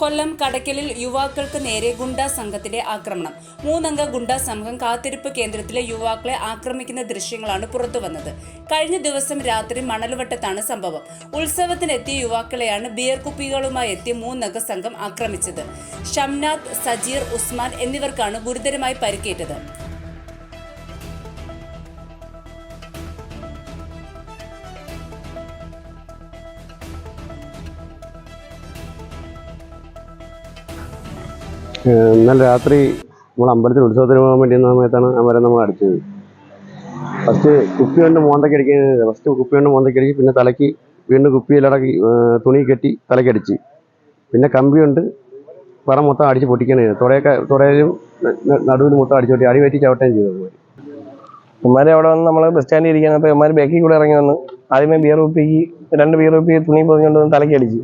കൊല്ലം കടയ്ക്കലിൽ യുവാക്കൾക്ക് നേരെ ഗുണ്ടാ സംഘത്തിന്റെ ആക്രമണം. മൂന്നംഗ ഗുണ്ടാ സംഘം കാത്തിരിപ്പ് കേന്ദ്രത്തിലെ യുവാക്കളെ ആക്രമിക്കുന്ന ദൃശ്യങ്ങളാണ് പുറത്തുവന്നത് കഴിഞ്ഞ ദിവസം രാത്രി മണൽവട്ടത്താണ് സംഭവം. ഉത്സവത്തിനെത്തിയ യുവാക്കളെയാണ് ബിയർ കുപ്പികളുമായി എത്തിയ മൂന്നംഗ സംഘം ആക്രമിച്ചത്. ഷംനാഥ് സജീർ ഉസ്മാൻ എന്നിവർക്കാണ് ഗുരുതരമായി പരിക്കേറ്റത്. ഇന്നലെ രാത്രി നമ്മൾ അമ്പലത്തിൽ ഉത്സവത്തിന് പോകാൻ വേണ്ടി സമയത്താണ് അവരെ നമ്മൾ അടിച്ചത്. ഫസ്റ്റ് കുപ്പി കൊണ്ട് മോന്തയ്ക്ക് അടിക്കുന്നത് ഫസ്റ്റ് കുപ്പി കൊണ്ട് മോന്തയ്ക്ക് അടിച്ച് പിന്നെ തലയ്ക്ക് വീണ്ടും കുപ്പിയിലടക്കി തുണി കെട്ടി തലയ്ക്കടിച്ച് പിന്നെ കമ്പി കൊണ്ട് പറ മൊത്തം അടിച്ച് പൊട്ടിക്കണേ. തുടയൊക്കെ തുടയിലും നടുവിൽ മൊത്തം അടിച്ചു പൊട്ടി. അടി പറ്റി ചവിട്ടുകയും ചെയ്തു. ഇവന്മാരെ അവിടെ വന്ന് നമ്മൾ ബസ് സ്റ്റാൻഡിൽ ഇരിക്കുന്നപ്പോൾ ഇവന്മാർ ബാക്കിൽ കൂടെ ഇറങ്ങി വന്ന് ആദ്യമേ ബിയർ കുപ്പിക്ക് രണ്ട് ബിയർ കുപ്പി തുണി പൊതിഞ്ഞുകൊണ്ട് വന്ന് തലയ്ക്ക് അടിച്ച്.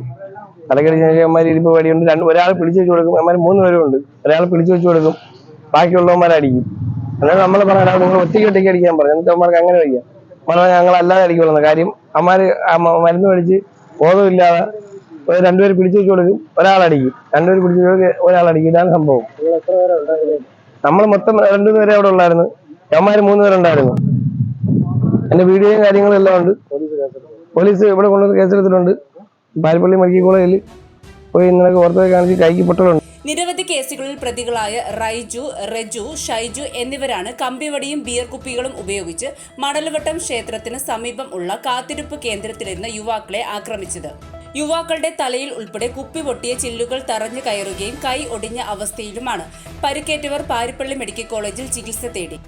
തലക്കടിച്ച് ഇവന്മാർ ഇരിപ്പ് വടിയുണ്ട് രണ്ട് ഒരാൾ പിടിച്ചു വെച്ച് കൊടുക്കും. അമ്മമാർ മൂന്ന് പേരുണ്ട് ഒരാൾ പിടിച്ചു വെച്ച് കൊടുക്കും. ബാക്കിയുള്ളവന്മാർ അടിക്കും എന്നാൽ നമ്മൾ പറഞ്ഞാൽ നിങ്ങൾ ഒറ്റയ്ക്ക് ഒറ്റയ്ക്ക് അടിക്കാൻ പറഞ്ഞു എന്നിട്ട് അമ്മമാർക്ക് അങ്ങനെ കഴിക്കാം പറഞ്ഞാൽ ഞങ്ങൾ അല്ലാതെ അടിക്കുള്ളൂ കാര്യം. അമ്മമാർ മരുന്ന് മേടിച്ച് ബോധമില്ലാതെ ഒരു രണ്ടുപേര് പിടിച്ചു വെച്ച് കൊടുക്കും. ഒരാളടിക്കും രണ്ടുപേര് പിടിച്ചു കൊടുക്കും. ഒരാളടിക്കും ഇതാണ് സംഭവം. നമ്മൾ മൊത്തം രണ്ടു പേരെ അവിടെ ഉള്ളായിരുന്നു. അവന്മാര് മൂന്ന് പേരുണ്ടായിരുന്നു. എന്റെ വീഡിയോയും കാര്യങ്ങളും എല്ലാം ഉണ്ട്. പോലീസ് ഇവിടെ കൊണ്ടുവന്ന് കേസെടുത്തിട്ടുണ്ട്. പാരിപ്പള്ളി മെഡിക്കൽ കോളേജിൽ പോയി ഇന്നലെ ഓർത്തോ കാണിച്ച് കൈക്ക് പൊട്ടലുണ്ട്. നിരവധി കേസുകളിൽ പ്രതികളായ റൈജു റെജു ഷൈജു എന്നിവരാണ് കമ്പിവടിയും ബിയർ കുപ്പികളും ഉപയോഗിച്ച് മണൽവട്ടം ക്ഷേത്രത്തിന് സമീപം ഉള്ള കാത്തിരിപ്പ് കേന്ദ്രത്തിലിരുന്ന യുവാക്കളെ ആക്രമിച്ചത്. യുവാക്കളുടെ തലയിൽ ഉൾപ്പെടെ കുപ്പി പൊട്ടിയ ചില്ലുകൾ തറഞ്ഞു കയറുകയും കൈ ഒടിഞ്ഞ അവസ്ഥയിലുമാണ് പരിക്കേറ്റവർ പാരിപ്പള്ളി മെഡിക്കൽ കോളേജിൽ ചികിത്സ തേടി.